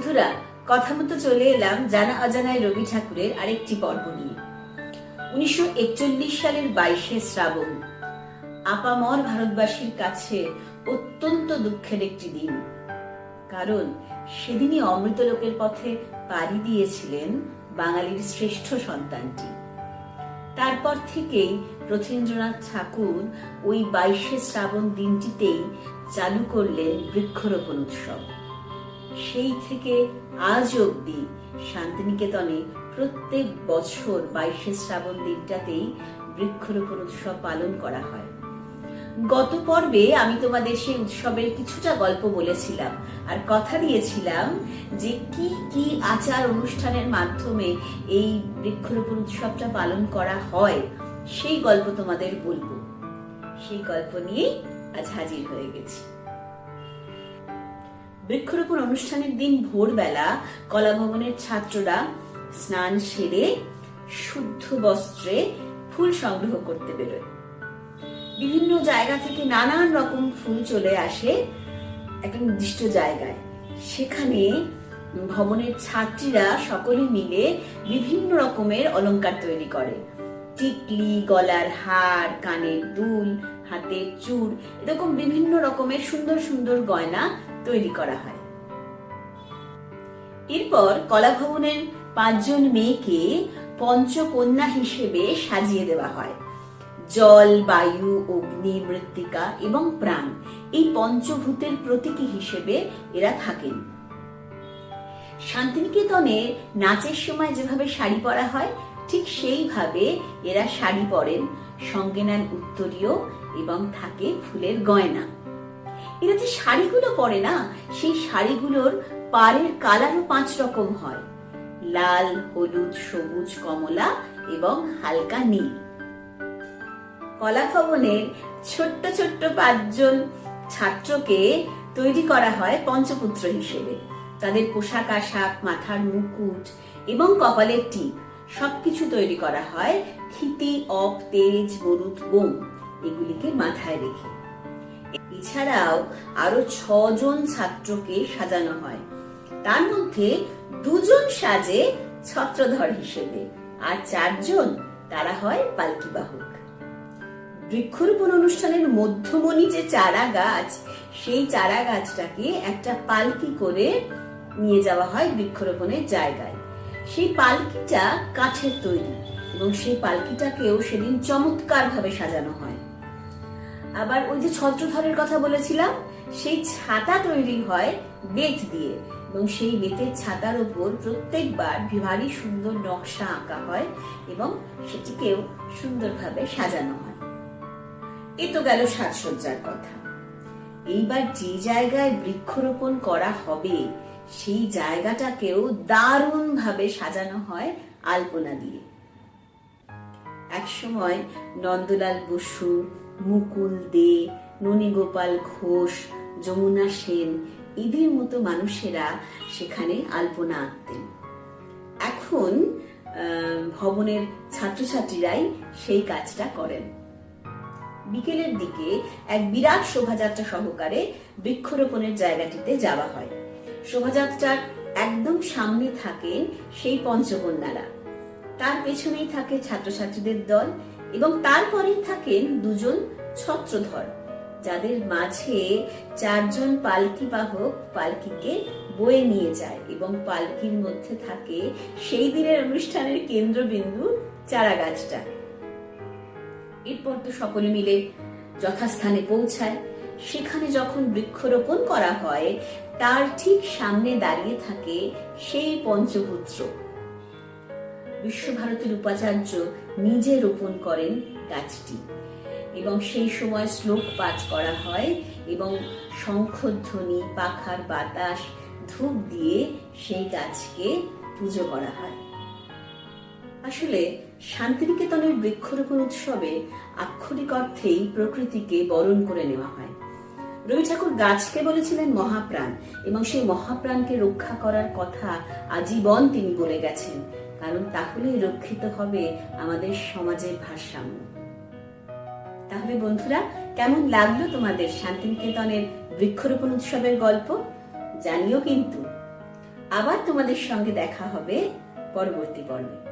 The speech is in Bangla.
বন্ধুরা, কথা মতো চলে এলাম জানা অজানায় রবি ঠাকুরের আরেকটি পর্ব নিয়ে। উনিশশো সালের বাইশে শ্রাবণ। আপামর ভারতবাসীর কাছে অত্যন্ত দুঃখের একটি দিন। কারণ সেদিনই অমৃতলোকের পথে পাড়ি দিয়েছিলেন বাঙালির শ্রেষ্ঠ সন্তানটি। তারপর থেকেই রথীন্দ্রনাথ ঠাকুর ওই বাইশে শ্রাবণ দিনটিতেই চালু করলেন বৃক্ষরোপণ উৎসব। সেই থেকে আজ অবধি শান্তিনিকেতনে প্রত্যেক বছর বাইশে শ্রাবণ দিনটাতেই বৃক্ষরোপণ উৎসব পালন করা হয়। গত পর্বে আমি তোমাদের সেই উৎসবের কিছুটা গল্প বলেছিলাম আর কথা দিয়েছিলাম যে কি কি আচার অনুষ্ঠানের মাধ্যমে এই বৃক্ষরোপণ উৎসবটা পালন করা হয়, সেই গল্প তোমাদের বলব। সেই গল্প নিয়েই আজ হাজির হয়ে গেছি। বৃক্ষরোপণ অনুষ্ঠানের দিন ভোরবেলা কলা ভবনের ছাত্ররা স্নান সেরে শুদ্ধ বস্ত্রে ফুল সংগ্রহ করতে বেরোয়। বিভিন্ন জায়গা থেকে নানান রকম ফুল চলে আসে একটা নির্দিষ্ট জায়গায়। সেখানে ভবনের ছাত্রীরা সকলে মিলে বিভিন্ন রকমের অলংকার তৈরি করে। টিকলি, গলার হার, কানের দুল, হাতের চূড় এরকম বিভিন্ন রকমের সুন্দর সুন্দর গয়না তৈরি করা হয়। এরপর কলা ভবনের পাঁচজন মেয়েকে পঞ্চকন্যা হিসেবে সাজিয়ে দেওয়া হয়। জল, বায়ু, অগ্নি, মৃত্তিকা এবং প্রাণ এই পঞ্চভূতের প্রতীকী হিসেবে এরা থাকেন। শান্তিনিকেতনে নাচের সময় যেভাবে শাড়ি পরা হয় ঠিক সেইভাবে এরা শাড়ি পরেন, সঙ্গে নেন উত্তরীয় এবং থাকে ফুলের গয়না। এরা যে শাড়িগুলো পরে না, সেই শাড়িগুলোর পাড়ের কালারও পাঁচ রকম হয়। লাল, হলুদ, সবুজ, কমলা এবং হালকা নীল। কলা ভবনের ছোট্ট ছোট্ট পাঁচজন ছাত্রকে তৈরি করা হয় পঞ্চপুত্র হিসেবে। তাদের পোশাক আশাক, মাথার মুকুট এবং কপালের টিপ। সবকিছু তৈরি করা হয় ক্ষিতি অপ তেজ মরুদ বোম এগুলিকে মাথায় রেখে। এছাড়াও আরও ছজন ছাত্রকে সাজানো হয়। তার মধ্যে দুজন সাজে ছত্রধর হিসেবে আর চারজন তারা হয় পালকি বাহক বৃক্ষরোপণ অনুষ্ঠানের মধ্যমণি যে চারা গাছ সেই চারা গাছটাকে একটা পালকি করে নিয়ে যাওয়া হয় বৃক্ষরোপণের জায়গায়। সেই পালকিটা কাঠের তৈরি এবং সেই পালকিটাকেও সেদিন চমৎকার ভাবে সাজানো হয়। আবার ওই যে ছত্রধরের কথা বলেছিলাম, সেই ছাতা তৈরি হয় বেত দিয়ে এবং সেই বেতের ছাতার উপর প্রত্যেকবার ভারী সুন্দর নকশা আঁকা হয় এবং সেটিকেও সুন্দরভাবে সাজানো হয়। এ তো গেল সাজসজ্জার কথা। এইবার যে জায়গায় বৃক্ষরোপণ করা হবে সেই জায়গাটাকেও দারুণ ভাবে সাজানো হয় আলপনা দিয়ে। একসময় নন্দলাল বসু, মুকুল দে, ননীগোপাল ঘোষ, যমুনা সেন এদের মতো মানুষেরা সেখানে আলপনা আঁকতেন। এখন ভবনের ছাত্রছাত্রীরাই সেই কাজটা করেন। বিকেলের দিকে এক বিরাট শোভাযাত্রা সহকারে বৃক্ষরোপণের জায়গাটিতে যাওয়া হয়। শোভাযাত্রার একদম সামনে থাকেন সেই পঞ্চকন্যারা। তার পেছনেই থাকে ছাত্রছাত্রীদের দল এবং তারপরেই থাকেন দুজন ছত্রধর, যাদের মাঝে চারজন পালকি বাহক পালকিকে বয়ে নিয়ে যায় এবং পালকির মধ্যে থাকে সেই দিনের অনুষ্ঠানের কেন্দ্রবিন্দু চারা গাছটা এরপর তো সকলে মিলে যথাস্থানে পৌঁছায়। সেখানে যখন বৃক্ষরোপণ করা হয় তার ঠিক সামনে দাঁড়িয়ে থাকে সেই পঞ্চপুত্র। বিশ্বভারতীর উপাচার্য নিজে রোপণ করেন গাছটি এবং সেই সময় শ্লোক পাঠ করা হয় এবং শঙ্খধ্বনি, পাখার বাতাস, ধূপ দিয়ে সেই গাছকে পুজো করা হয়। আসলে শান্তিনিকেতনের বৃক্ষরোপণ উৎসবে আক্ষরিক অর্থেই প্রকৃতিকে বরণ করে নেওয়া হয়। রবি ঠাকুর গাছকে বলেছিলেন মহাপ্রাণ এবং সেই মহাপ্রাণকে রক্ষা করার কথা আজীবন তিনি বলে গেছেন। কারণ তাহলেই রক্ষিত হবে আমাদের সমাজের ভারসাম্য। তাহলে বন্ধুরা, কেমন লাগল তোমাদের শান্তিনিকেতনের বৃক্ষরোপণ উৎসবের গল্প? জানিও কিন্তু। আবার তোমাদের সঙ্গে দেখা হবে পরবর্তী পর্বে।